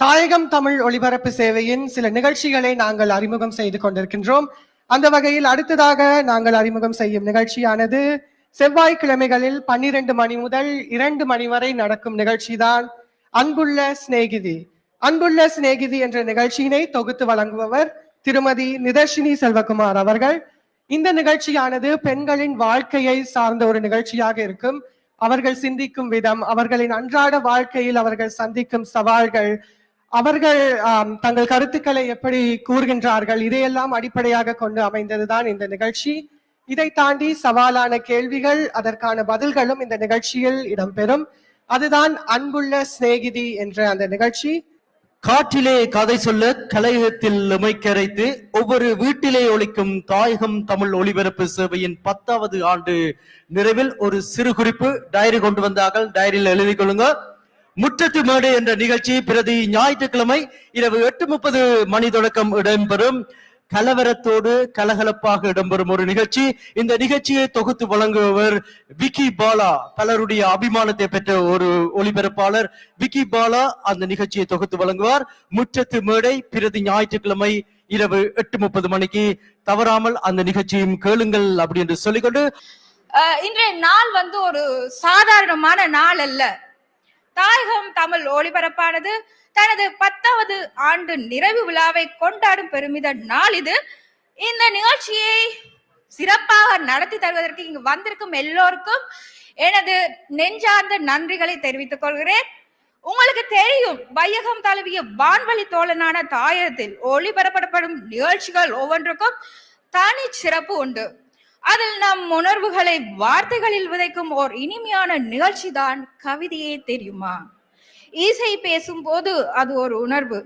தாயகம் தமிழ் ஒளிபரப்பு சேவையின் சில நிகழ்ச்சிகளை நாங்கள் அறிமுகம் செய்து கொண்டிருக்கின்றோம். அந்த வகையில் அடுத்ததாக நாங்கள் அறிமுகம் செய்யும் நிகழ்ச்சியானது செவ்வாய்க்கிழமைகளில் பன்னிரண்டு மணி முதல் இரண்டு மணி வரை நடக்கும் நிகழ்ச்சிதான். அன்புள்ள சிநேகிதி. அன்புள்ள சிநேகிதி என்ற நிகழ்ச்சியினை தொகுத்து வழங்குபவர் திருமதி நிதர்ஷினி செல்வகுமார் அவர்கள். இந்த நிகழ்ச்சியானது பெண்களின் வாழ்க்கையை சார்ந்த ஒரு நிகழ்ச்சியாக இருக்கும். அவர்கள் சிந்திக்கும் விதம் அவர்களின் அன்றாட வாழ்க்கையில் அவர்கள் சந்திக்கும் சவால்கள் அவர்கள் தங்கள் கருத்துக்களை எப்படி கூறுகின்றார்கள் இதையெல்லாம் அடிப்படையாக கொண்டு அமைந்ததுதான் இந்த நிகழ்ச்சி. இதை தாண்டி சவாலான கேள்விகள் அதற்கான பதில்களும் இந்த நிகழ்ச்சியில் இடம்பெறும். அதுதான் அன்புள்ள சிநேகிதி என்ற அந்த நிகழ்ச்சி. காற்றிலே கதை சொல்ல கலையகத்தில் இமைக்கரைத்து ஒவ்வொரு வீட்டிலே ஒழிக்கும் தாயகம் தமிழ் ஒளிபரப்பு சேவையின் பத்தாவது ஆண்டு நிறைவில் ஒரு சிறு குறிப்பு டைரி கொண்டு வந்தார்கள். டைரியில் எழுதி கொள்ளுங்க. முற்றத்து மேடு என்ற நிகழ்ச்சி பிரதி ஞாயிற்றுக்கிழமை இரவு எட்டு முப்பது மணி தொடக்கம் இடம்பெறும். கலவரத்தோடு கலகலப்பாக இடம்பெறும் ஒரு நிகழ்ச்சி. இந்த நிகழ்ச்சியை தொகுத்து வழங்குபவர் விக்கி பாலா பலருடைய அபிமானத்தை பெற்ற ஒரு ஒளிபரப்பாளர். விக்கி பாலா அந்த நிகழ்ச்சியை தொகுத்து வழங்குவார். முற்றத்து மேடை பிரதி ஞாயிற்றுக்கிழமை இரவு எட்டு முப்பது மணிக்கு. தவறாமல் அந்த நிகழ்ச்சியும் கேளுங்கள் அப்படி என்று சொல்லிக்கொண்டு இன்றைய நாள் வந்து ஒரு சாதாரணமான நாள் அல்ல. தாயகம் தமிழ் ஒளிபரப்பானது. தனது பத்தாவது ஆண்டு நிறைவு விழாவை கொண்டாடும் பெருமித நாள் இது. இந்த நிகழ்ச்சியை சிறப்பாக நடத்தி தருவதற்கு இங்கு வந்திருக்கும் எல்லோருக்கும் எனது நெஞ்சார்ந்த நன்றிகளை தெரிவித்துக் கொள்கிறேன். உங்களுக்கு தெரியும் வையகம் தழுவிய வான்வழி தோழனான தாயகத்தில் ஒளிபரப்பப்படும் நிகழ்ச்சிகள் ஒவ்வொன்றுக்கும் தனி சிறப்பு உண்டு. அதில் நம் உணர்வுகளை வார்த்தைகளில் விதைக்கும் ஓர் இனிமையான நிகழ்ச்சிதான் கவிதையே தெரியுமா? இசை பேசும்போது அது ஒரு உணர்வு.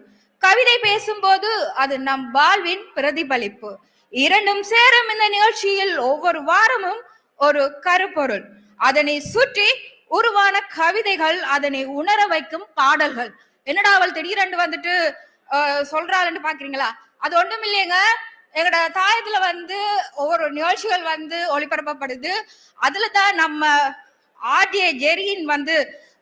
கவிதை பேசும்போது அது நம் வாழ்வின் பிரதிபலிப்பு. இரண்டும் சேரும் இந்த நிகழ்ச்சியில் ஒவ்வொரு வாரமும் ஒரு கருப்பொருள். அதனை சுற்றி உருவான கவிதைகள் அதனை உணர வைக்கும் பாடல்கள். என்னடா அவள் திடீரென்று வந்துட்டு சொல்றாள்னு பாக்குறீங்களா? அது ஒண்ணும் இல்லையங்க எங்களோட தாயத்துல வந்து ஒவ்வொரு நிகழ்ச்சிகள் வந்து ஒளிபரப்பப்படுது. அதுல தான் நம்ம ஆர்டிஏ ஜெரியின் வந்து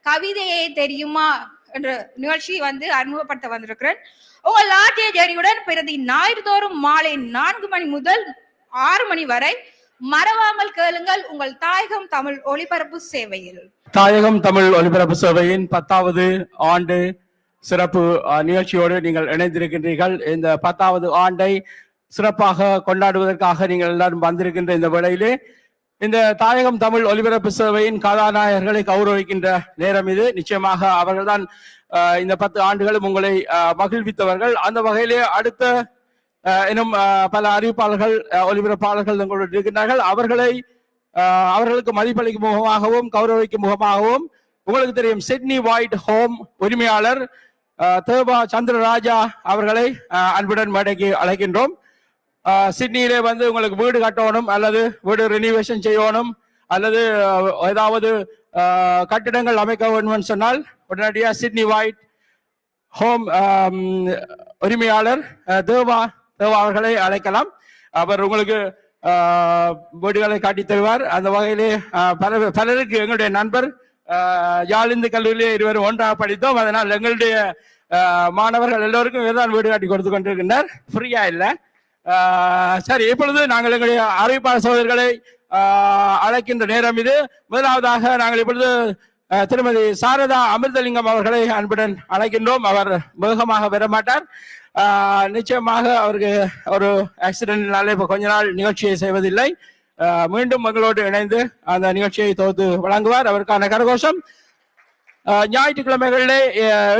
கவிதையை தெரியுமா என்ற நிகழ்ச்சி வந்து அறிமுகப்படுத்த வந்திருக்கிறேன். உங்கள் ஆர்டிஏ ஜெரியுடன் பிறதி ஞாயிறுதோறும் மாலை நான்கு மணி முதல் ஆறு மணி வரை மறவாமல் கேளுங்கள் உங்கள் தாயகம் தமிழ் ஒளிபரப்பு சேவையில். தாயகம் தமிழ் ஒலிபரப்பு சேவையின் பத்தாவது ஆண்டு சிறப்பு நிகழ்ச்சியோடு நீங்கள் இணைந்திருக்கின்றீர்கள். இந்த பத்தாவது ஆண்டை சிறப்பாக கொண்டாடுவதற்காக நீங்கள் எல்லாரும் வந்திருக்கின்ற இந்த வேளையிலே இந்த தாயகம் தமிழ் ஒலிபரப்பு சேவையின் கதாநாயகர்களை கௌரவிக்கின்ற நேரம் இது. நிச்சயமாக அவர்கள்தான் இந்த பத்து ஆண்டுகளும் உங்களை மகிழ்வித்தவர்கள். அந்த வகையிலே அடுத்த இன்னும் பல அறிவிப்பாளர்கள் ஒலிபரப்பாளர்கள் உங்களோடு இருக்கின்றார்கள். அவர்களை அவர்களுக்கு மதிப்பளிக்கும் முகமாகவும் கௌரவிக்கும் முகமாகவும் உங்களுக்கு தெரியும் சிட்னி வாய்ட் ஹோம் உரிமையாளர் தேவா சந்திரராஜா அவர்களை அன்புடன் மேடைக்கு அழைக்கின்றோம். சிட்னியிலே வந்து உங்களுக்கு வீடு கட்டணும் அல்லது வீடு ரினிவேஷன் செய்யணும் அல்லது ஏதாவது கட்டிடங்கள் அமைக்க வேண்டும் சொன்னால் உடனடியாக சிட்னி வைட் ஹோம் உரிமையாளர் தேவா தேவா அவர்களை அழைக்கலாம். அவர் உங்களுக்கு வீடுகளை காட்டி தருவார். அந்த வகையிலே பல பலருக்கு எங்களுடைய நண்பர் யாழிந்து கல்லூரியிலே இருவரும் ஒன்றாக படித்தோம். அதனால் எங்களுடைய மாணவர்கள் எல்லோருக்கும் இதுதான் வீடு காட்டி கொடுத்து கொண்டிருக்கின்றார். ஃப்ரீயா இல்லை. சரி இப்பொழுது நாங்கள் எங்களுடைய அறிவிப்பாளர் சோதர்களை அழைக்கின்ற நேரம் இது. முதலாவதாக நாங்கள் இப்பொழுது திருமதி சாரதா அமிர்தலிங்கம் அவர்களை அன்புடன் அழைக்கின்றோம். அவர் வேகமாக வரமாட்டார். நிச்சயமாக அவருக்கு ஒரு ஆக்சிடென்ட்னால இப்போ கொஞ்ச நாள் நிகழ்ச்சியை செய்வதில்லை. மீண்டும் எங்களோடு இணைந்து அந்த நிகழ்ச்சியை தொகுத்து வழங்குவார். அவருக்கான கரகோஷம். ஞாயிற்றுக்கிழமைகளிலே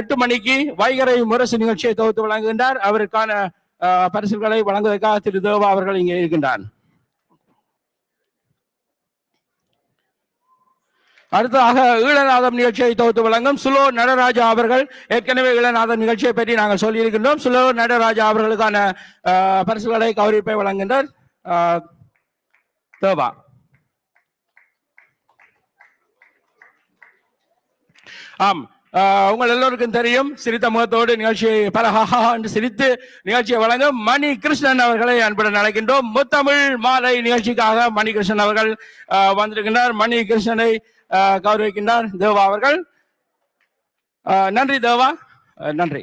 எட்டு மணிக்கு வைகரை முரசு நிகழ்ச்சியை தொகுத்து வழங்குகின்றார். அவருக்கான பரிசுகளை வழங்குவதற்காக திரு தேவா அவர்கள் இங்கே இருக்கின்றார் அடுத்ததாக ஈழநாதம் நிகழ்ச்சியை தொகுத்து வழங்கும் சுலோ நடராஜா அவர்கள் ஏற்கனவே ஈழநாதம் நிகழ்ச்சியை பற்றி நாங்கள் சொல்லியிருக்கின்றோம் சுலோ நடராஜா அவர்களுக்கான ஆஹ், பரிசுகளை கௌரவிப்பை வழங்குகின்றார் ஆஹ், தேவா ஆம் உங்கள் எல்லோருக்கும் தெரியும் சிரித்த முகத்தோடு நிகழ்ச்சியை பரஹா என்று சிரித்து நிகழ்ச்சியை வழங்கும் மணி கிருஷ்ணன் அவர்களை அன்புடன் அழைக்கின்றோம். முத்தமிழ் மாலை நிகழ்ச்சிக்காக மணி கிருஷ்ணன் அவர்கள் வந்திருக்கின்றார். மணி கிருஷ்ணனை கௌரவிக்கின்றார் தேவா அவர்கள். நன்றி தேவா. நன்றி.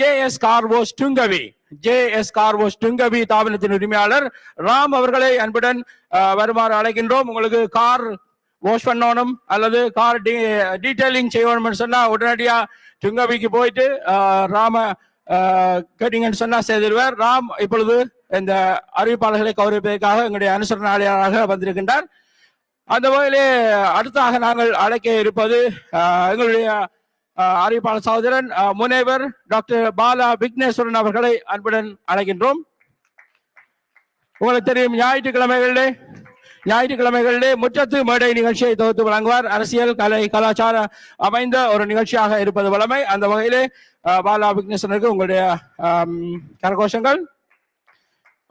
ஜே எஸ் கார்வோஸ் டுங்கவி ஜே எஸ் கார்வோஸ் டுங்கவி தாபனத்தின் உரிமையாளர் ராம் அவர்களை அன்புடன் வருமாறு அழைக்கின்றோம். உங்களுக்கு கார் வாஷ் பண்ணணும் அல்லது கார் டீடைலிங் செய்யணும்னு சொன்னா உடனடியா துங்கபிக்கு போயிட்டு ராம கேட்டீங்கன்னு சொன்னா செய்திருவார் ராம் இப்பொழுது இந்த அறிவிப்பாளர்களை கௌரவிப்பதற்காக எங்களுடைய அனுசரணாளியாளராக வந்திருக்கின்றார். அந்த வகையிலே அடுத்தாக நாங்கள் அழைக்க இருப்பது எங்களுடைய அறிவிப்பாளர் சகோதரன் முனைவர் டாக்டர் பாலா விக்னேஸ்வரன் அவர்களை அன்புடன் அழைக்கின்றோம். உங்களுக்கு தெரியும் ஞாயிற்றுக்கிழமைகளிலே ஞாயிற்றுக்கிழமைகளிலே முற்றத்து மேடை நிகழ்ச்சியை தொகுத்து வழங்குவார் அரசியல் கலை கலாச்சார அமைந்த ஒரு நிகழ்ச்சியாக இருப்பது வளமை அந்த வகையிலே பாலா விக்னேஸ்வரனுக்கு உங்களுடைய கரகோஷங்கள்.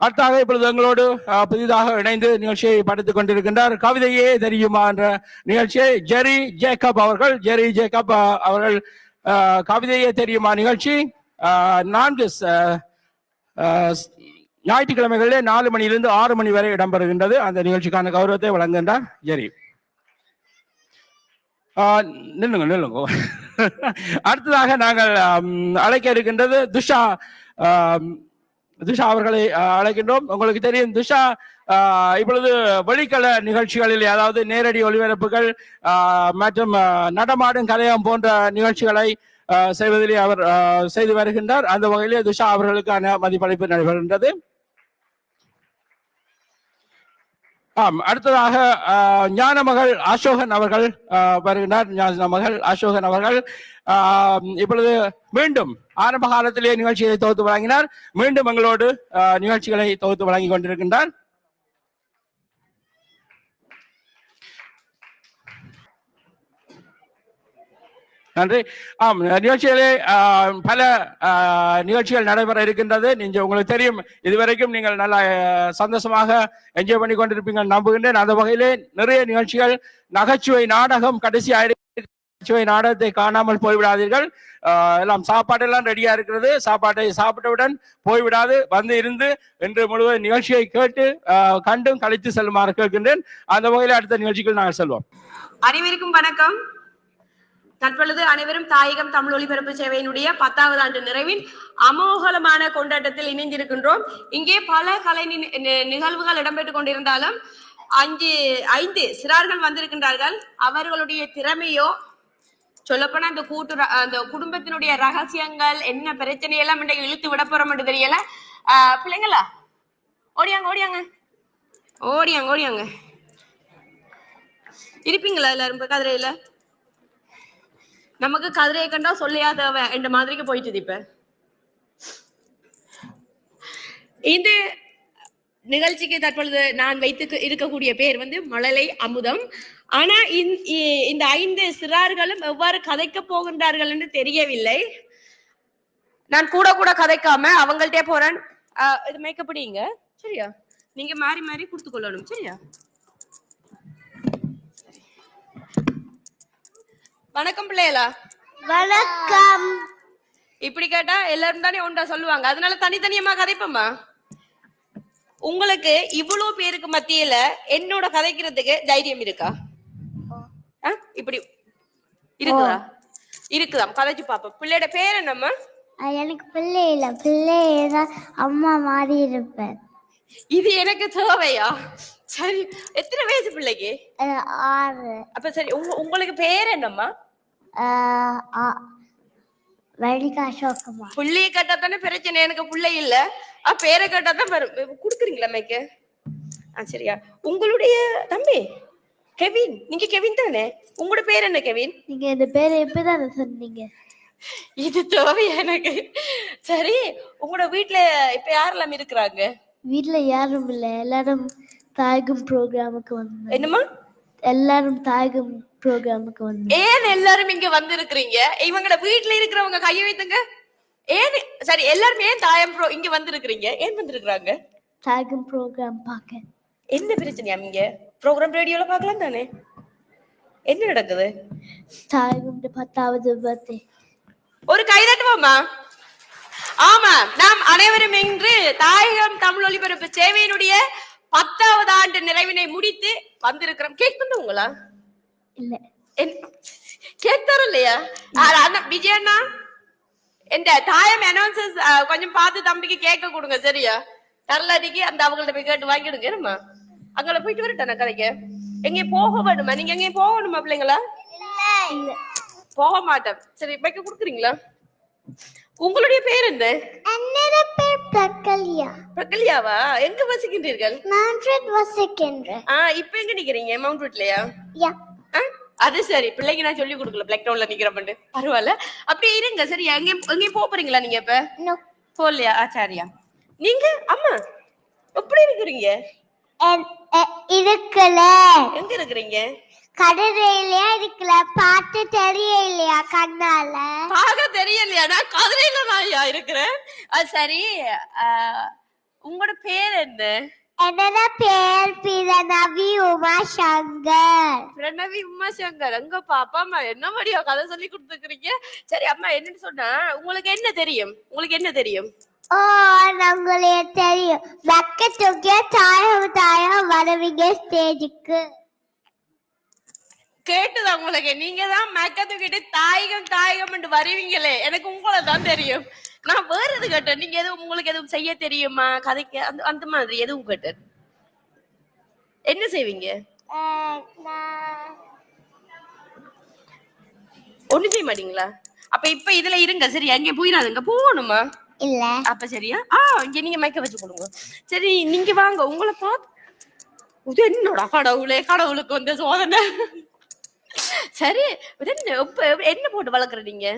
அடுத்தாக இப்பொழுது எங்களோடு புதிதாக இணைந்து நிகழ்ச்சியை படித்துக் கொண்டிருக்கின்றார் கவிதையே தெரியுமா என்ற நிகழ்ச்சியை ஜெரி ஜேக்கப் அவர்கள் ஜெரி ஜேக்கப் அவர்கள் கவிதையே தெரியுமா நிகழ்ச்சி. நான்கு ஞாயிற்றுக்கிழமைகளிலே நாலு மணியிலிருந்து ஆறு மணி வரை இடம்பெறுகின்றது. அந்த நிகழ்ச்சிக்கான கௌரவத்தை வழங்குகின்றார் ஜெரி. நில்லுங்க நில்லுங்க. அடுத்ததாக நாங்கள் அழைக்க இருக்கின்றது துஷா துஷா அவர்களை அழைக்கின்றோம். உங்களுக்கு தெரியும் துஷா இப்பொழுது வெளிக்கல நிகழ்ச்சிகளில் அதாவது நேரடி ஒளிபரப்புகள் மற்றும் நடமாடும் கலையம் போன்ற நிகழ்ச்சிகளை செய்வதிலே அவர் செய்து வருகின்றார். அந்த வகையிலே துஷா அவர்களுக்கான மதிப்பளிப்பு நடைபெறுகின்றது. ஆம் அடுத்ததாக ஆஹ், ஞானமகள் அசோகன் அவர்கள் ஆஹ், வருகின்றார். ஞானமகள் அசோகன் அவர்கள் ஆஹ், இப்பொழுது மீண்டும் ஆரம்ப காலத்திலே நிகழ்ச்சிகளை தொகுத்து வழங்கினார். மீண்டும் எங்களோடு ஆஹ், நிகழ்ச்சிகளை தொகுத்து வழங்கி கொண்டிருக்கின்றார். நன்றி. ஆம் நிகழ்ச்சிகளே பல நிகழ்ச்சிகள் நடைபெற இருக்கின்றது. நீங்க உங்களுக்கு தெரியும் இதுவரைக்கும் நீங்கள் நல்லா சந்தோஷமாக என்ஜாய் பண்ணி கொண்டிருப்பீங்க நம்புகின்றேன். அந்த வகையிலே நிறைய நிகழ்ச்சிகள் நகைச்சுவை நாடகம் கடைசி நகைச்சுவை நாடகத்தை காணாமல் போய்விடாதீர்கள். எல்லாம் சாப்பாடெல்லாம் ரெடியா இருக்கிறது. சாப்பாட்டை சாப்பிட்டவுடன் போய்விடாது வந்து இருந்து இன்று முழுவதும் நிகழ்ச்சியை கேட்டு கண்டும் கழித்து செல்லுமாறு கேட்கின்றேன். அந்த வகையில் அடுத்த நிகழ்ச்சிகள் நாங்கள் செல்வோம். அனைவருக்கும் வணக்கம். தற்பொழுது அனைவரும் தாயகம் தமிழ் ஒலிபரப்பு சேவையினுடைய பத்தாவது ஆண்டு நிறைவின் அமோகலமான கொண்டாட்டத்தில் இணைந்திருக்கின்றோம். இங்கே பல கலை நிகழ்வுகள் இடம்பெற்றுக் கொண்டிருந்தாலும் அஞ்சு ஐந்து சிறார்கள் வந்திருக்கின்றார்கள். அவர்களுடைய திறமையோ சொல்லப்போனா அந்த கூட்டு அந்த குடும்பத்தினுடைய ரகசியங்கள் என்ன பிரச்சனை எல்லாம் இன்றைக்கு இழுத்து விட போறோம் தெரியல. பிள்ளைங்களா? ஓடியாங்க ஓடியாங்க. ஓடியாங்க ஓடியாங்க. இருப்பீங்களா எல்லாரும் கதிரையில? நமக்கு கதிரையை கண்டா சொல்லியா தேவை என்ற மாதிரிக்கு போயிட்டு இப்ப. இந்த நிகழ்ச்சிக்கு தற்பொழுது நான் வைத்து இருக்கக்கூடிய பேர் வந்து மழலை அமுதம். ஆனா இந்த- இந்த ஐந்து சிறார்களும் எவ்வாறு கதைக்க போகின்றார்கள் என்று தெரியவில்லை. நான் கூட கூட கதைக்காம அவங்கள்ட்டே போறேன். ஆஹ் இது மேக்கப்படுங்க சரியா? நீங்க மாறி மாறி கொடுத்து கொள்ளணும். சரியா? வணக்கம் பிள்ளைகளா? வணக்கம். இப்படி கேட்டா எல்லாரும் தானே ஒன்றா சொல்லுவாங்க. அதனால தனித்தனியமா கதைப்போமா? உங்களுக்கு இவ்வளவு பேருக்கு மத்தியில என்னோட கதைக்கிறதுக்கு தைரியம் இருக்கா? இப்படி இருக்குதா? இருக்குதாம் கதைச்சு பாப்போம் பிள்ளையோட பேர் என்னம்மா? எனக்கு பிள்ளை இல்ல. பிள்ளை அம்மா மாதிரி இருப்பேன். இது எனக்கு தேவையா? சரி எத்தனை வயசு பிள்ளைக்கு? ஆறு. அப்ப சரி உங்க உங்களுக்கு பேர் என்னம்மா? வனிகா அசோகமா புள்ளைய கேட்டா தானே பிரச்சனை எனக்கு புள்ளை இல்ல. ஆ பேரை கேட்டா தான் குடுக்குறீங்களா மேக்கு? ஆ சரியா. உங்களுடைய தம்பி கெவின். நீங்க கெவின் தானே? உங்களோட பேர் என்ன கெவின்? நீங்க இந்த பேரை எப்பதான் சொன்னீங்க? இது தேவை எனக்கு. சரி உங்களோட வீட்ல இப்ப யாரெல்லாம் இருக்கிறாங்க? வீட்ல யாரும் இல்ல எல்லாரும் தாயகம் ப்ரோக்ராமுக்கு வந்தோம் என்னம்மா? எல்லாரும் தாயகம் ப்ரோக்ராமுக்கு வந்தோம் ஏன் எல்லாரும் இங்க வந்து இருக்கிறீங்க இவங்களோட வீட்ல இருக்கிறவங்க கையை வைத்துங்க. ஏன் சரி எல்லாரும் ஏன் தாயம் ப்ரோ இங்க வந்து இருக்கிறீங்க ஏன் வந்திருக்கிறாங்க? தாயகம் ப்ரோக்ராம் பார்க்க என்ன பிரச்சனையா இங்க? ப்ரோக்ராம் ரேடியோல பார்க்கலாம் தானே? என்ன நடக்குது? தாயகம் பத்தாவது பர்த்டே ஒரு கைதட்டுவோமா ஆமா நாம் அனைவரும் இன்று தாயகம் தமிழ் ஒலிபரப்பு சேவையினுடைய பத்தாவது ஆண்டு நிறைவினை முடித்து வந்திருக்கிறோம். கேக் பண்ணுங்களா இல்ல. தரும் இல்லையா அண்ணா விஜய் அண்ணா இந்த தாயம் அனௌன்சஸ் கொஞ்சம் பார்த்து தம்பிக்கு கேட்க கொடுங்க சரியா? தரலாடிக்கு அந்த அவங்கள்ட்ட போய் கேட்டு வாங்கிடுங்க என்னம்மா? அங்கே போயிட்டு வரட்டா கதைக்கு எங்கேயும் போக வேணுமா? நீங்க எங்கேயும் போகணுமா பிள்ளைங்களா? போக மாட்டேன். சரி வைக்க கொடுக்குறீங்களா? உங்களுடைய பேர் என்ன? பிரகல்யா. பிரகல்யாவா? எங்க வசிக்கின்றீர்கள்? நான் வசிக்கின்றேன். ஆ இப்ப எங்க நிக்கிறீங்க? மவுண்ட் ரோட்லயா யா. அது சரி. பிள்ளைங்க நான் சொல்லி கொடுக்கல. பிளாக் டவுன்ல நிக்கிறப்பண்டு. பரவாயில்ல. அப்படியே இருங்க. சரி எங்கேயும் எங்கேயும் போக போறீங்களா நீங்க இப்ப? நோ போகலையா? ஆச்சாரியா நீங்க? அம்மா எப்படி இருக்கிறீங்க? இருக்கல. எங்க இருக்கிறீங்க? கடற்கரையிலயா இருக்கல பார்த்து தெரியலையா கண்ணால? பார்க்க தெரியலையா? நான் கதிரையில நான் இருக்கிறேன். அது சரி. உங்களோட பேர் என்ன? என்னோட பேர் பிரணவி உமா சங்கர் பிரணவி உமா சங்கர் அங்க பாப்பா அம்மா என்ன மாதிரியா கதை சொல்லி கொடுத்துக்கிறீங்க சரி அம்மா என்னன்னு சொன்னா உங்களுக்கு என்ன தெரியும்? உங்களுக்கு என்ன தெரியும்? ஓ உங்களுக்கு தெரியும். வெக்க தூக்கிய தாயம் தாயம் வருவீங்க ஸ்டேஜுக்கு கேட்டுதா உங்களுக்கு? நீங்க தான் மேக்கத்து கிட்ட தாயகம் தாயகம் வருவீங்களே. எனக்கு உங்களை தான் தெரியும். நான் வேற எது கேட்டேன்? நீங்க எதுவும் உங்களுக்கு எதுவும் செய்ய தெரியுமா? கதைக்கு அந்த அந்த மாதிரி எதுவும் கேட்டேன். என்ன செய்வீங்க? ஒண்ணு செய்ய மாட்டீங்களா? அப்ப இப்ப இதுல இருங்க. சரி அங்கே போயிடாதுங்க போகணுமா? இல்ல. அப்ப சரியா? ஆ இங்க நீங்க மைக்க வச்சு கொடுங்க. சரி நீங்க வாங்க. உங்களை பார்த்து என்னோட கடவுளே கடவுளுக்கு வந்த சோதனை. சரி என்ன போட்டு வளர்க்குற நீங்க?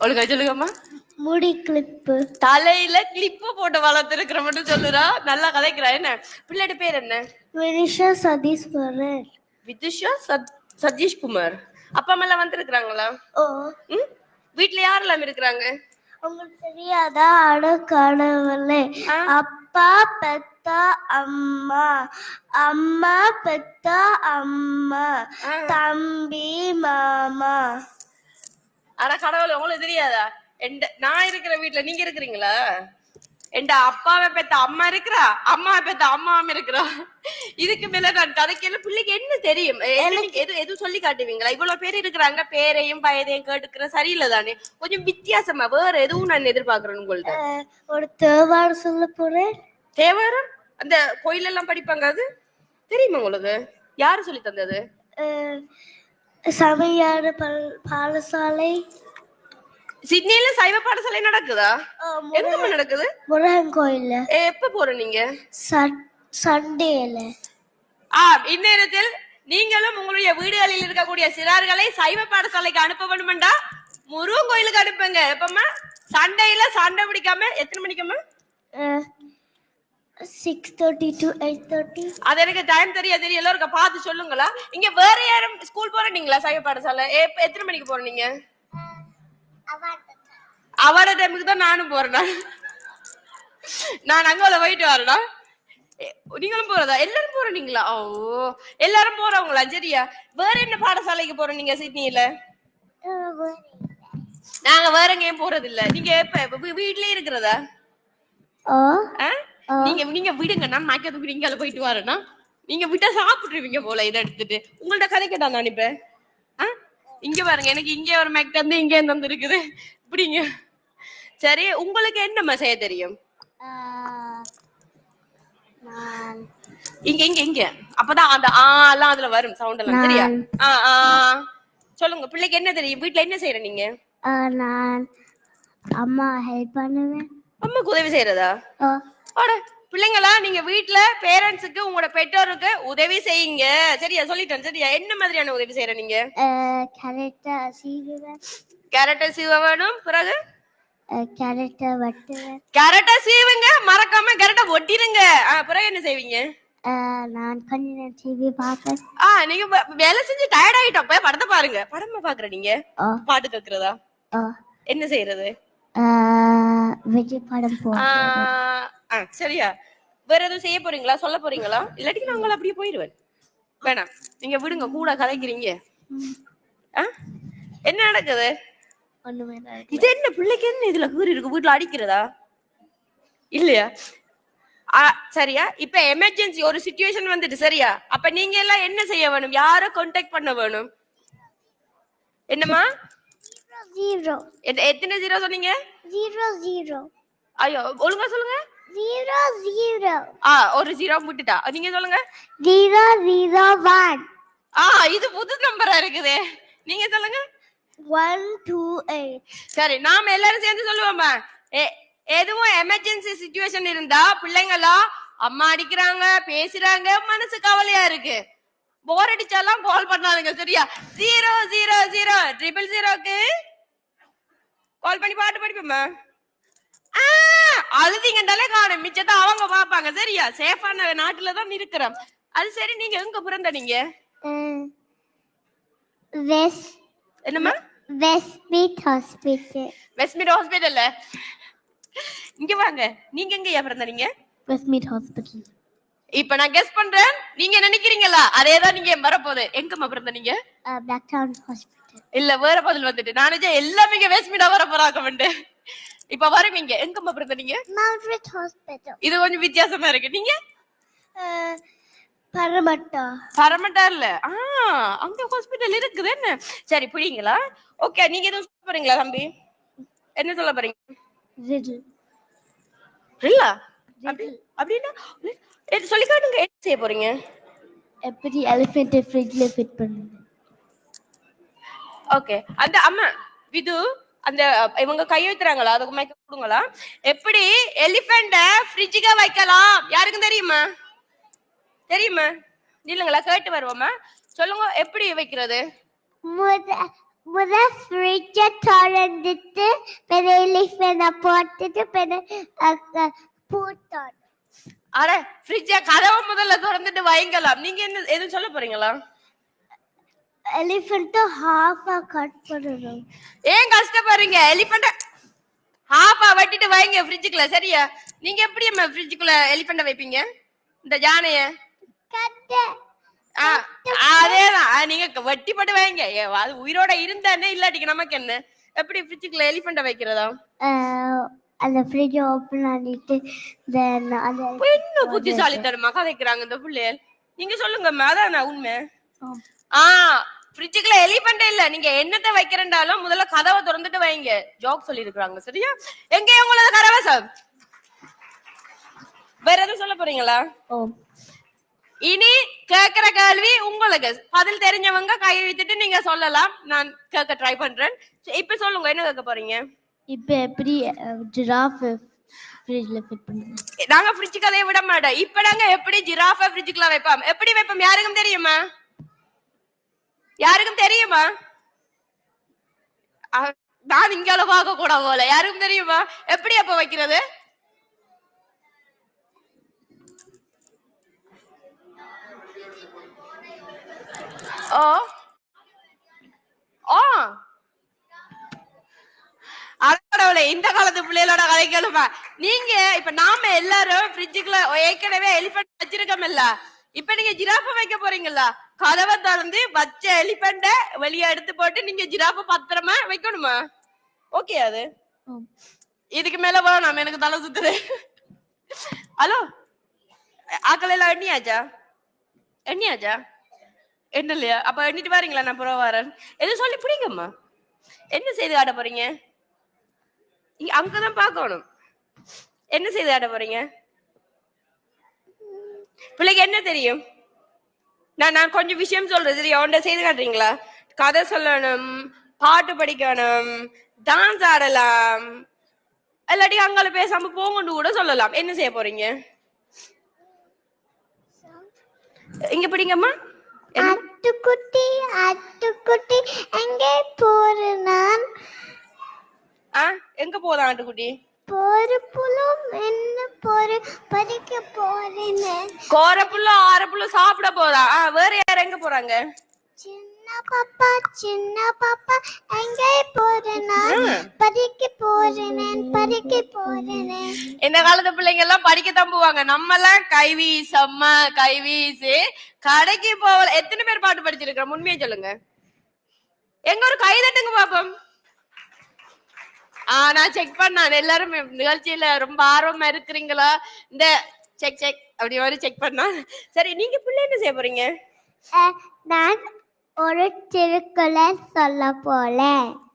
ஒழுங்கா சொல்லுங்கம்மா. முடி கிளிப்பு. தலையில கிளிப்பு போட்டு வளர்த்துருக்கிற மட்டும் சொல்லுறா நல்லா கதைக்கிறா என்ன? பிள்ளையோட பேர் என்ன? வினிஷா சதீஸ்வரர். விதுஷா சத் சதீஷ்குமார். அப்பா அம்மா எல்லாம் வந்திருக்கிறாங்களா? ஓ. ம்? வீட்ல யாரெல்லாம் இருக்கிறாங்க? உங்களுக்கு தெரியாதா? அட கடவுளே. ஆ. அப்பா பெத்தா அம்மா. அம்மா பெத்தா அம்மா. தம்பி மாமா. ஆனா கடவுள் உங்களுக்கு தெரியாதா? நான் இருக்கிற வீட்ல நீங்க இருக்கிறீங்களா? எந்த அப்பாவை பெத்த அம்மா இருக்கிறா? அம்மாவை பெத்த அம்மாவும் இருக்கிறா? இதுக்கு மேல நான் கதைக்கல. பிள்ளைக்கு என்ன தெரியும்? எது எதுவும் சொல்லி காட்டுவீங்களா? இவ்வளவு பேர் இருக்கிறாங்க பேரையும் வயதையும் கேட்டுக்கிற சரியில்லை தானே? கொஞ்சம் வித்தியாசமா வேற எதுவும் நான் எதிர்பார்க்கிறேன் உங்கள்ட்ட. ஒரு தேவாரம் சொல்ல போறேன். தேவாரம்? அந்த கோயில் எல்லாம் படிப்பாங்க அது? தெரியுமா உங்களுக்கு? யாரு சொல்லி தந்தது? பல்- பாடசாலை சிட்னில சைவ பாடசாலை நடக்குதா? எங்க நடக்குது முருகன் கோயில்ல ஏ, எப்ப போற நீங்க? சண்டேல. ஆம் இந்நேரத்தில் நீங்களும் உங்களுடைய வீடுகளில் இருக்கக்கூடிய சிறார்களை சைவ பாடசாலைக்கு அனுப்ப வேணுமெண்டா முருகன் கோயிலுக்கு அனுப்புங்க. எப்பமா சண்டையில சண்டை பிடிக்காம எத்தனை மணிக்கம்மா? Six thirty to eight thirty அது எனக்கு டைம் தெரியா தெரியல இருக்க பார்த்து சொல்லுங்களா இங்க வேற யாரும் ஸ்கூல் போறீங்களா சைவ பாடசாலை எத்தனை மணிக்கு போற நீங்க? அவட டைமுக்கு தான் நானும் போறேன்? நான். நான் அங்க போயிட்டு வரேனா? நீங்களும் போறதா? எல்லாரும் போறீங்களா? ஓ எல்லாரும் போறவங்களா? சரியா. வேற என்ன பாடசாலைக்கு போற நீங்க சிட்னில நாங்க வேற எங்கேயும் போறது இல்ல நீங்க வீட்லயே இருக்கிறதா? நீங்க நீங்க விடுங்க நான் மக்க தூக்கி நீங்க போயிட்டு வரேன்னா. நீங்க விட்டா சாப்பிட்டுருவீங்க போல இதை எடுத்துட்டு. உங்கள்ட்ட கதை கேட்டா நான் இப்ப? இங்க பாருங்க எனக்கு இங்க ஒரு மேக் தந்து இங்க தந்து இருக்குது இப்படிங்க சரி உங்களுக்கு என்னம்மா செய்ய தெரியும்? இங்க இங்க இங்க. அப்பதான் அந்த ஆ எல்லாம் அதுல வரும் சவுண்ட் எல்லாம் சரியா? சொல்லுங்க பிள்ளைக்கு என்ன தெரியும்? வீட்ல என்ன செய்யற நீங்க? நான் அம்மா ஹெல்ப் பண்ணுவேன். அம்மாக்கு உதவி செய்யறதா பிள்ளைங்களா நீங்க வீட்ல பேரண்ட்ஸுக்கு உங்களோட பெற்றோருக்கு உதவி செய்யுங்க. சரியா சொல்லிட்டேன் சரியா? என்ன மாதிரியான உதவி செய்யற நீங்க? கேரட்டை சீவ வேணும் பிறகு? கேரட்டை சீவுங்க மறக்காம கேரட்டை ஒட்டிடுங்க. ஆ, பிறகு என்ன செய்வீங்க? அஹ், நான் கொஞ்ச நேரம் டிவி பார்ப்பேன். ஆ நீங்க வேலை செஞ்சு டயர்ட் ஆயிட்டோம். போய் படத்தை பாருங்க. படமா பாக்குற நீங்க? பாட்டு கேக்குறதா? என்ன செய்யறது விஜய் படம் சரியா. வேற எதுவும் செய்ய போறீங்களா? சொல்ல போறீங்களா? இல்லாட்டி நான் உங்களை அப்படியே போயிடுவேன் வேணாம். நீங்க விடுங்க கூட கதைக்கிறீங்க ஆ? என்ன நடக்குது. இது என்ன பிள்ளைக்கு என்ன இதுல கீறி இருக்கு? வீட்டுல அடிக்கிறதா? இல்லையா? சரியா? இப்ப எமர்ஜென்சி ஒரு சுச்சுவேஷன் வந்துட்டு சரியா? அப்ப நீங்க எல்லாம் என்ன செய்ய வேணும்? யார கான்டாக்ட் பண்ண வேணும்? எத்த- எத்தனை ஜீரோ சொன்னீங்க? ஜீரோ ஜீரோ ஐயோ ஒழுங்கா சொல்லுங்க. ஜீரோ ஜீரோ ஆ ஒரு ஜீரோ விட்டுட்டா. நீங்க சொல்லுங்க. ஜீரோ ஜீரோ ஒன் ஆ இது புது நம்பரா இருக்குதே. நீங்க சொல்லுங்க. ஒன் டூ எயிட் சரி நாம எல்லாரும் சேர்ந்து சொல்லுவோமா? எ- எதுவும் எமர்ஜென்சி சுச்சுவேஷன் இருந்தா பிள்ளைங்களா அம்மா அடிக்கிறாங்க பேசுறாங்க மனசு கவலையா இருக்கு. போர் அடிச்சாலாம் கால் பண்ணாதுங்க சரியா? ஜீரோ ஜீரோ ஜீரோ ட்ரிபிள் ஜீரோக்கு கால் பண்ணி பாட்டு படிப்போமா. ஆ, அழுதிங்கண்டாலே காணும். மிச்சத்தை அவங்க பாப்பாங்க சரியா? சேஃபான நாட்டுல தான் இருக்கிறோம். அது சரி நீங்க எங்க பிறந்த நீங்க? வெஸ்ட் என்னம்மா? வெஸ்ட்மீட் ஹாஸ்பிட்டல் வெஸ்ட்மிட் ஹாஸ்பிட்டல்ல இங்க வாங்க. நீங்க எங்க பிறந்த நீங்க? வெஸ்ட்மீட் ஹாஸ்பிட்டல் இப்ப நான் கெஸ் பண்றேன். நீங்க நினைக்கிறீங்களா? அதேதான் நீங்க வரப்போகுது. எங்கம்மா பிறந்த நீங்க? பிளாக் டவுன் ஹாஸ்பிட்டல் இல்ல வேற பதில் வந்துட்டு நான் நினைச்சேன் எல்லாமே இங்க வேஸ்ட்மிடா வர போறாங்க இப்ப வருவீங்க எங்கம்மா பிறந்த நீங்க? மவுண்ட் ஹாஸ்பிட்டல் இது கொஞ்சம் வித்தியாசமா இருக்கு. நீங்க? பரமட்டா. பரமட்டா இல்ல. ஆ அங்க ஹாஸ்பிட்டல் இருக்குது. என்ன? சரி புரியுங்களா? ஓகே நீங்க எதுவும் சொல்ல போறீங்களா தம்பி? என்ன சொல்ல போறீங்க? அப்படி அப்படின்னா சொல்லி காட்டுங்க என்ன செய்ய போறீங்க? எப்படி எலிஃபென்ட்டை ஃப்ரிட்ஜில் ஃபிட் பண்ணுது ஓகே அந்த அம்மா விது அந்த இவங்க கை வைக்கிறாங்களா? அதுக்கு மைக்க கொடுங்களா? எப்படி எலிஃபெண்ட ஃப்ரிட்ஜுக்கு வைக்கலாம்? யாருக்கும் தெரியுமா? தெரியுமா? இல்லைங்களா கேட்டு வருவோமா? சொல்லுங்க எப்படி வைக்கிறது? முத முத ஃப்ரிட்ஜை திறந்துட்டு பிற எலிஃபென்ட்டை போட்டுட்டு பிற பூட்டான் அட ஃப்ரிட்ஜ கதவை முதல்ல திறந்துட்டு வைங்கலாம். நீங்க என்ன எதுவும் சொல்ல போறீங்களா? எலிஃபென்ட்டை ஹாஃபாக கட் பண்ணணும். ஏன் கஷ்டப்படுறீங்க? எலிஃபெண்ட ஹாஃபா வெட்டிட்டு வைங்க ஃப்ரிட்ஜுக்குள்ள சரியா? நீங்க எப்படி அம்மா ஃப்ரிட்ஜுக்குள்ள எலிஃபெண்ட வைப்பீங்க? இந்த யானைய? அதேதான். நீங்க வெட்டி போட்டு வைங்க. அது உயிரோட இருந்தானே இல்லாட்டிக்கு நமக்கு என்ன? எப்படி ஃப்ரிட்ஜுக்குள்ள எலிஃபெண்ட வைக்கிறதா? அந்த ஃப்ரிட்ஜை ஓப்பன் பண்ணிட்டு என்ன புத்திசாலித்தனமா கதைக்கிறாங்க இந்த பிள்ளைகள். நீங்க சொல்லுங்கம்மா. அதான் உண்மை? ஆம். ஃப்ரிட்ஜுக்குள்ள எலிஃபெண்ட் இல்ல. நீங்க என்னத்தை வைக்கிறண்டாலும் முதல்ல கதவை திறந்துட்டு வைங்க. ஜோக் சொல்லி இருக்காங்க சரியா? எங்க உங்களோட கரவசம் வேற எதுவும் சொல்ல போறீங்களா? இனி கேக்குற கேள்வி உங்களுக்கு. பதில் தெரிஞ்சவங்க கை வைத்துட்டு நீங்க சொல்லலாம். நான் கேட்க ட்ரை பண்றேன். சரி, இப்ப சொல்லுங்க என்ன கேட்க போறீங்க? இப்போ எப்படி ஜிராஃப் ஃப்ரிட்ஜில் ஃபிட் பண்ணுது நாங்க ஃப்ரிட்ஜ் கதையை விட மாட்டோம். இப்ப நாங்க எப்படி ஜிராஃபா ஃப்ரிட்ஜுக்குள்ள வைப்போம்? எப்படி வைப்போம்? யாருக்கும் தெரியுமா? யாருக்கும் தெரியுமா? நான் இங்க பார்க்க கூட போல. யாருக்கும் தெரியுமா? எப்படி அப்ப வைக்கிறது? ஓ. ஓ. அடக்கடவுளே இந்த காலத்து பிள்ளைகளோட கதை கேளுமா. நீங்க இப்ப நாம எல்லாரும் ஃப்ரிட்ஜுக்குள்ள ஏற்கனவே எலிபென்ட் வச்சிருக்கோம்ல இப்ப நீங்க ஜிராஃப வைக்க போறீங்களா கதவை திறந்து வச்ச எலிபெண்ட வெளியே எடுத்து போட்டு நீங்க ஜிராஃப பத்திரமா வைக்கணுமா? ஓகே அது. இதுக்கு மேல வேணாம் எனக்கு தலை சுத்துது. ஹலோ ஆக்கள் எல்லாம் எண்ணியாச்சா? எண்ணியாச்சா? என்ன இல்லையா அப்ப எண்ணிட்டு வரீங்களா? நான் புறம் வரேன். எதுவும் சொல்லி பிடிங்கம்மா. என்ன செய்து காட்ட போறீங்க? இங்க அங்கதான் பார்க்கணும். என்ன செய்து காட்ட போறீங்க? பிள்ளைக்கு என்ன தெரியும்? நான் நான் கொஞ்சம் விஷயம் சொல்றேன் சரியா உன்ட செய்து காட்டுறீங்களா? கதை சொல்லணும் பாட்டு படிக்கணும் டான்ஸ் ஆடலாம் இல்லாட்டி அங்கால பேசாம போங்கன்னு கூட சொல்லலாம். என்ன செய்ய போறீங்க? இங்க பிடிங்கம்மா? அட்டுக்குட்டி அட்டுக்குட்டி எங்கே போற நான்? ஆ எங்க போதான் ஆட்டுக்குட்டி? போற புலம் என்ன போற படிக்க போறேன்னு. கோர புள்ள ஆற புள்ள சாப்பிட ஆ, வேற யார் எங்க போறாங்க? சின்ன பாப்பா சின்ன பாப்பா எங்கே போற நான் படிக்க போறேன் படிக்க போறேன் இந்த காலத்து பிள்ளைங்க எல்லாம் படிக்கத்தான் போவாங்க. நம்ம எல்லாம் கைவீஸ் அம்மா கைவீசு கடைக்கு போவல எத்தனை பேர் பாட்டு படிச்சிருக்கிறோம்? உண்மையை சொல்லுங்க. எங்க ஒரு கை தட்டுங்க பாப்போம். ஆ நான் செக் பண்ணேன். எல்லாரும் நிகழ்ச்சியில ரொம்ப ஆர்வமா இருக்கிறீங்களா? இந்த செக் செக் அப்படி மாதிரி செக் பண்ணா. சரி நீங்க பிள்ளை என்ன செய்ய போறீங்க? நான் ஒரு திருக்குறள் சொல்ல போல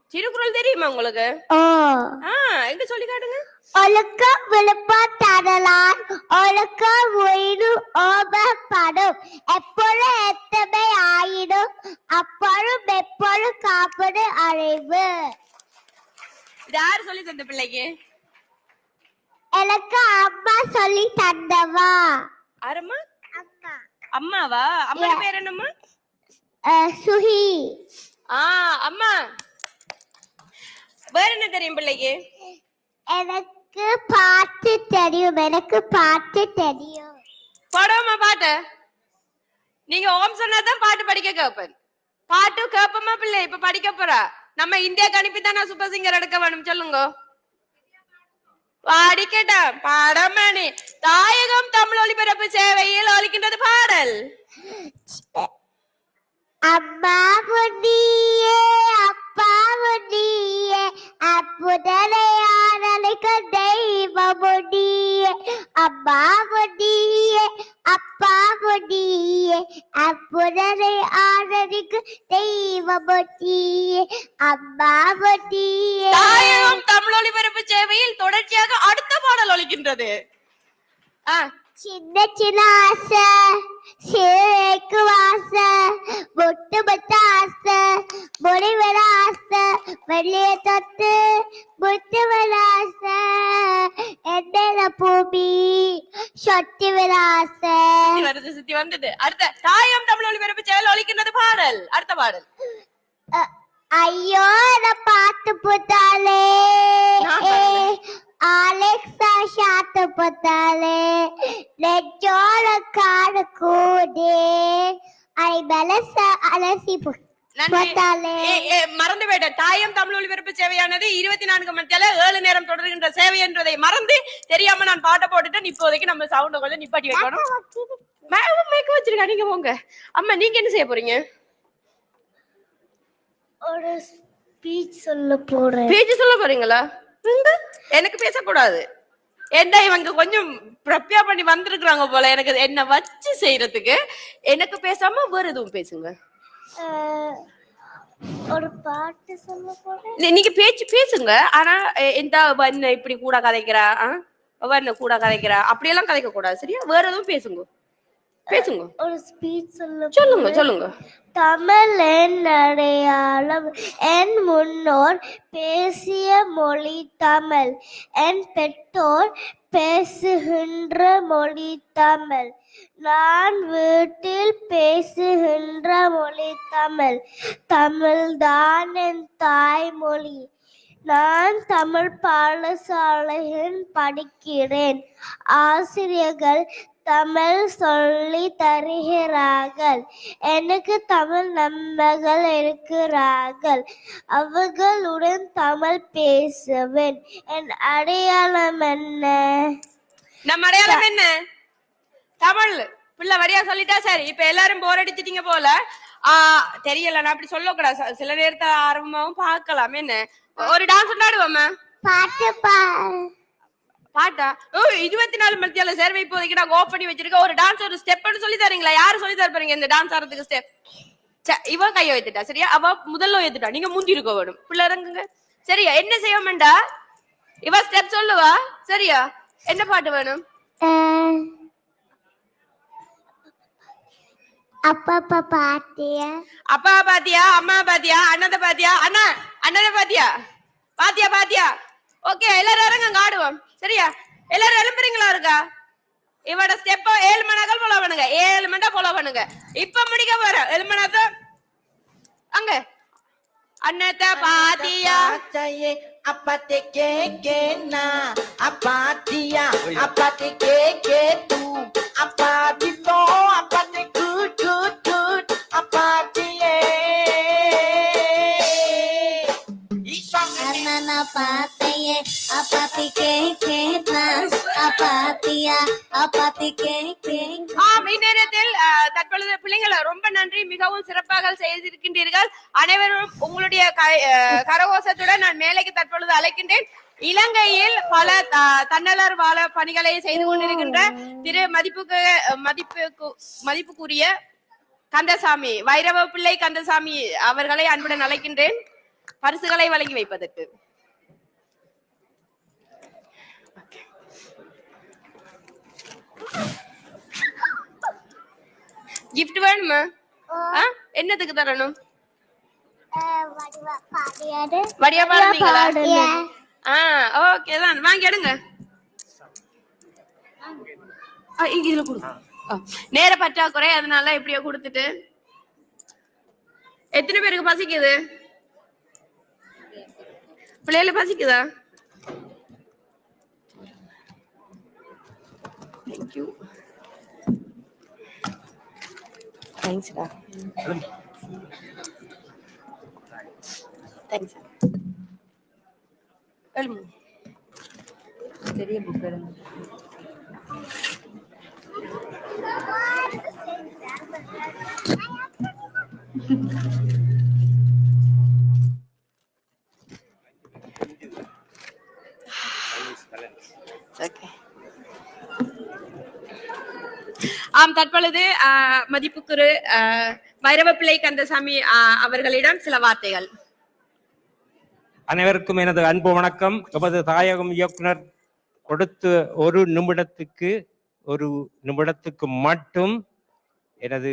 திருக்குறள் தெரியுமா உங்களுக்கு? ஓ. ஆ எங்க சொல்லி காட்டுங்க. ஒழுக்க விழுப்ப தரலான் ஒழுக்க உயிரு ஓபப்படும் எப்பொழுது எத்தமை ஆயிடும் அப்பொழுது எப்பொழுது காப்பது அறிவு. யாரு சொல்லி தந்த பிள்ளைக்கு? எனக்கு அம்மா சொல்லி தந்தவா. ஆரம்மா அம்மா அம்மாவா? அம்மா பேர் என்னம்மா? சுஹி. ஆ அம்மா. வேற என்ன தெரியும் பிள்ளைக்கு? எனக்கு பாட்டு தெரியும். எனக்கு பாட்டு தெரியும். பாடமா பாட்டு? நீங்க ஓம் சொன்னாதான் பாட்டு படிக்க கேப்பேன். பாட்டு கேப்பமா பிள்ளை? இப்ப படிக்க போறா? நம்ம இந்தியாக்கு அனுப்பி சூப்பர் சிங்கர் எடுக்க வேணும் சொல்லுங்க. பாடிக்கட்டா படமணி தாயகம் தமிழ் ஒளிபரப்பு சேவையில் ஒலிக்கின்றது பாடல். அம்மா முன்னியே அப்பா முன்னியே அப்புதலையானலைக்க தெய்வ முன்னியே அம்மா முன்னியே அப்பா முன்னியே அப்புதலை ஆனலிக்கு தெய்வ முன்னியே அம்மா முன்னியே தமிழ் ஒளிபரப்பு சேவையில் தொடர்ச்சியாக அடுத்த பாடல் ஒழிக்கின்றது ஆஹ் சின்ன சின்ன ஆசை சிறுக்கு ஆசை முட்டு முட்டு ஆசை முடிவர ஆசை வெளியே தொட்டு முட்டு வர ஆசை எண்ணெயில பூமி சொட்டி வர ஆசை வருது சுத்தி வந்தது. அடுத்த தாயம் தமிழ் ஒலிபரப்பு சேவையில் ஒலிக்கின்றது பாடல். அடுத்த பாடல். ஐயோ நான் பாடுறேன். அலெக்சா ஷாத்து போட்டாலே நெஜோட காடு கூடே ஐ பலச அலசி போ- நன்றி. போட்டாலே ஏ, ஏ, மறந்து போயிட்டேன் தாயம் தமிழ் ஒலிபரப்பு சேவையானது இருபத்தி நான்கு மணி நேரம் ஏழு நேரம் தொடர்கின்ற சேவை என்றதை மறந்து தெரியாம நான் பாட்டை போட்டுட்டு இப்போதைக்கு நம்ம சவுண்ட கொஞ்சம் நிப்பாட்டி வைக்கணும். மே- மேய்க்க வச்சிருக்கா நீங்க போங்க. அம்மா நீங்க என்ன செய்ய போறீங்க? ஒரு ஸ்பீச் சொல்ல போறேன். பேச்சு சொல்ல போறீங்களா? எனக்கு பேசக்கூடாது. ஏன்டா இவங்க கொஞ்சம் ப்ரிப்பேர் பண்ணி வந்திருக்கிறாங்க போல எனக்கு என்ன வச்சு செய்யறதுக்கு. எனக்கு பேசாம வேற எதுவும் பேசுங்க. ஒரு பாட்டு சொல்ல போறேன்? நீங்க பேச்சு பேசுங்க. ஆனா எ- இந்த அவ என்ன இப்படி கூட கதைக்கிறா? அவ என்ன கூட கதைக்கிறா. அப்படியெல்லாம் கதைக்க கூடாது சரியா? வேற எதுவும் பேசுங்க. பேசுங்க. ஒரு ஸ்பீச் சொல்ல சொல்லுங்க சொல்லுங்க. தமிழ் என் அடையாளம். என் முன்னோர் பேசிய மொழி தமிழ். என் பெற்றோர் பேசுகின்ற மொழி தமிழ். நான் வீட்டில் பேசுகின்ற மொழி தமிழ். தமிழ்தான் என் தாய்மொழி. நான் தமிழ் பாடசாலையில் படிக்கிறேன். ஆசிரியர்கள் தமிழ் சொல்லி தருகிறார்கள். எனக்கு தமிழ் நண்பர்கள் இருக்கிறார்கள். அவர்களுடன் தமிழ் பேசுவேன். என் அடையாளம் என்ன? நம்ம அடையாளம் என்ன? தமிழ். பிள்ளை வரியா சொல்லிட்டா சரி. இப்ப எல்லாரும் போர் அடிச்சிட்டீங்க போல. ஆ தெரியல. நான் அப்படி சொல்லக்கூடாது. சில நேரத்தை ஆர்வமாவும் பார்க்கலாம். என்ன? ஒரு டான்ஸ் கொண்டாடுவோமா பாட்டு பா பாட்டா? ஓ இருபத்தி நாலு மத்தியால சேர்வை இப்போதைக்கு நான் ஓப் பண்ணி ஒரு டான்ஸ் ஒரு ஸ்டெப்னு சொல்லி தரீங்களா? யாரு சொல்லி தர இந்த டான்ஸ் ஆடுறதுக்கு ஸ்டெப் இவ கைய வைத்துட்டா சரியா? அவ முதல்ல வைத்துட்டா நீங்க முந்தி இருக்க வேணும் பிள்ளை இறங்குங்க. சரியா? என்ன செய்வோம்டா இவ ஸ்டெப் சொல்லுவா. சரியா? என்ன பாட்டு வேணும்? அப்பா பாட்டிய அப்பா பாத்தியா? அம்மா பாத்தியா? அண்ணத பாத்தியா? அண்ணா அண்ணத பாத்தியா? பாத்தியா பாத்தியா? ஓகே எல்லாரும் இறங்குங்க ஆடுவோம். சரியா? எல்லாரும் எழுப்புறீங்களா இருக்கா? இவட ஸ்டெப்ப ஏழு மணிகள் ஃபாலோ பண்ணுங்க. ஏழு மணி ஃபாலோ பண்ணுங்க. இப்ப முடிக்க போற. ஏழு மணி அங்க. அண்ணத்த பாத்தியா? Apataye, apate ke ke na, apatia, apate ke அப்பாத்தி கே கேட்னா அப்பாத்தியா அப்பாத்தி கே கே ஆம் இந்நேரத்தில் தற்பொழுது பிள்ளைங்களை ரொம்ப நன்றி மிகவும் சிறப்பாக செய்திருக்கின்றீர்கள். அனைவரும் உங்களுடைய கரகோசத்துடன் நான் மேலைக்கு தற்பொழுது அழைக்கின்றேன். இலங்கையில் பல தன்னலர் வாழ பணிகளை செய்து கொண்டிருக்கின்ற திரு மதிப்புக்கு மதிப்புக்கு மதிப்புக்குரிய கந்தசாமி வைரவ பிள்ளை கந்தசாமி அவர்களை அன்புடன் அழைக்கின்றேன். பரிசுகளை வழங்கி வைப்பதற்கு. கிஃப்ட் வேணுமா? ஆ? என்னத்துக்கு தரணும்? வடியா பாடுறீங்களா ஆ ஓகே தான் வாங்கி எடுங்க. ஆ, இங்க இதுல கொடு. ஆ, நேர பற்றாக்குறை அதனால எப்படியோ கொடுத்துட்டு. எத்தனை பேருக்கு பசிக்குது? பிள்ளைகளுக்கு பசிக்குதா? தேங்க்யூ தேங்க்ஸ்டா தேங்க்ஸ் பெரிய புக் Okay. ஆம் தற்பொழுது ஆஹ், மதிப்புக்குரு ஆஹ், வைரவப்பிள்ளை கந்தசாமி அவர்களிடம் சில வார்த்தைகள். அனைவருக்கும் எனது அன்பு வணக்கம். எமது தாயகம் இயக்குனர் கொடுத்த ஒரு நிமிடத்துக்கு ஒரு நிமிடத்துக்கு மட்டும் எனது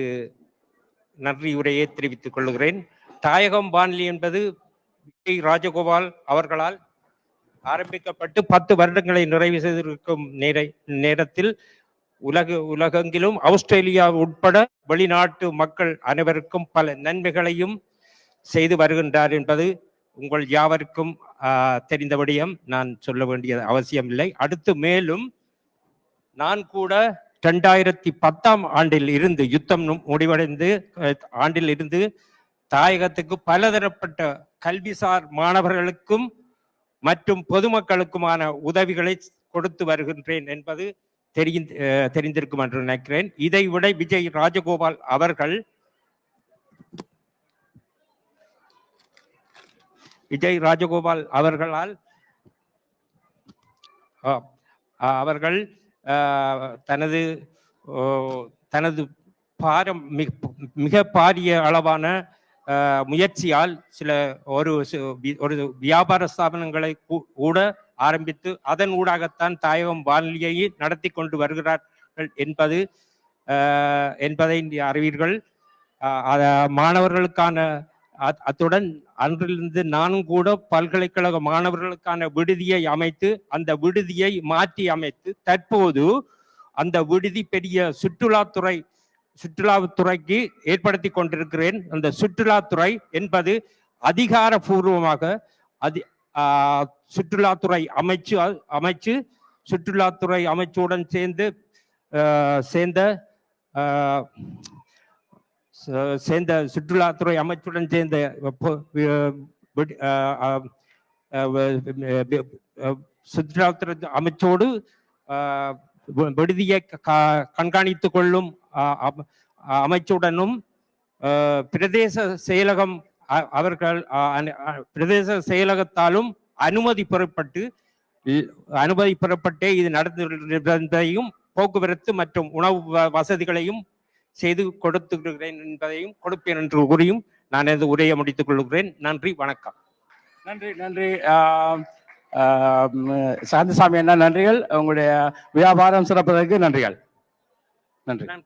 நன்றி உரையை தெரிவித்துக் கொள்கிறேன். தாயகம் வானொலி என்பது விஜய் ராஜகோபால் அவர்களால் ஆரம்பிக்கப்பட்டு பத்து வருடங்களை நிறைவு செய்திருக்கும் நேர நேரத்தில் உலக உலகெங்கிலும் ஆஸ்திரேலியா உட்பட வெளிநாட்டு மக்கள் அனைவருக்கும் பல நன்மைகளையும் செய்து வருகின்றார் என்பது உங்கள் யாவருக்கும் தெரிந்தபடியும் தெரிந்த விடயம். நான் சொல்ல வேண்டிய அவசியமில்லை அடுத்து மேலும் நான் கூட ரெண்டாயிரத்தி பத்தாம் ஆண்டில் இருந்து யுத்தம் முடிவடைந்து ஆண்டில் இருந்து தாயகத்துக்கு பலதரப்பட்ட கல்விசார் மாணவர்களுக்கும் மற்றும் பொதுமக்களுக்குமான உதவிகளை கொடுத்து வருகின்றேன் என்பது தெரிந்து தெரிந்திருக்கும் என்று நினைக்கிறேன். இதை விட விஜய் ராஜகோபால் அவர்கள் விஜய் ராஜகோபால் அவர்களால் அவர்கள் தனது தனது பாரம் மிக மிக பாரிய அளவான முயற்சியால் சில ஒரு ஒரு வியாபார ஸ்தாபனங்களை கூ- கூட ஆரம்பித்து அதன் ஊடாகத்தான் தாயகம் வானொலியை நடத்தி கொண்டு வருகிறார்கள் என்பது என்பதை அறிவீர்கள். மாணவர்களுக்கான அத்- அத்துடன் அன்றிலிருந்து நானும் கூட பல்கலைக்கழக மாணவர்களுக்கான விடுதியை அமைத்து அந்த விடுதியை மாற்றி அமைத்து தற்போது அந்த விடுதி பெரிய சுற்றுலாத்துறை சுற்றுலாத்துறைக்கு ஏற்படுத்தி கொண்டிருக்கிறேன். அந்த சுற்றுலாத்துறை என்பது அதிகாரபூர்வமாக அதி சுற்றுலாத்துறை அமைச்சு அமைச்சு சுற்றுலாத்துறை அமைச்சுடன் சேர்ந்து சேர்ந்த சேர்ந்த சுற்றுலாத்துறை அமைச்சுடன் சேர்ந்த சுற்றுலாத்துறை அமைச்சோடு விடுதியை க- கண்காணித்துக் கொள்ளும் அமைச்சுடனும் பிரதேச செயலகம் அவர்கள் பிரதேச செயலகத்தாலும் அனுமதி பெறப்பட்டு அனுமதி பெறப்பட்டே இது நடந்திருப்பதையும் போக்குவரத்து மற்றும் உணவு வ- வசதிகளையும் செய்து கொடுத்துகிறேன் என்பதையும் கொடுப்பேன் என்று கூறியும் நான் எனது உரையை முடித்துக் கொள்கிறேன். நன்றி வணக்கம். நன்றி நன்றி. சாந்தசாமி அண்ணா நன்றிகள். உங்களுடைய வியாபாரம் சிறப்பதற்கு நன்றிகள். நன்றி. நன்றி.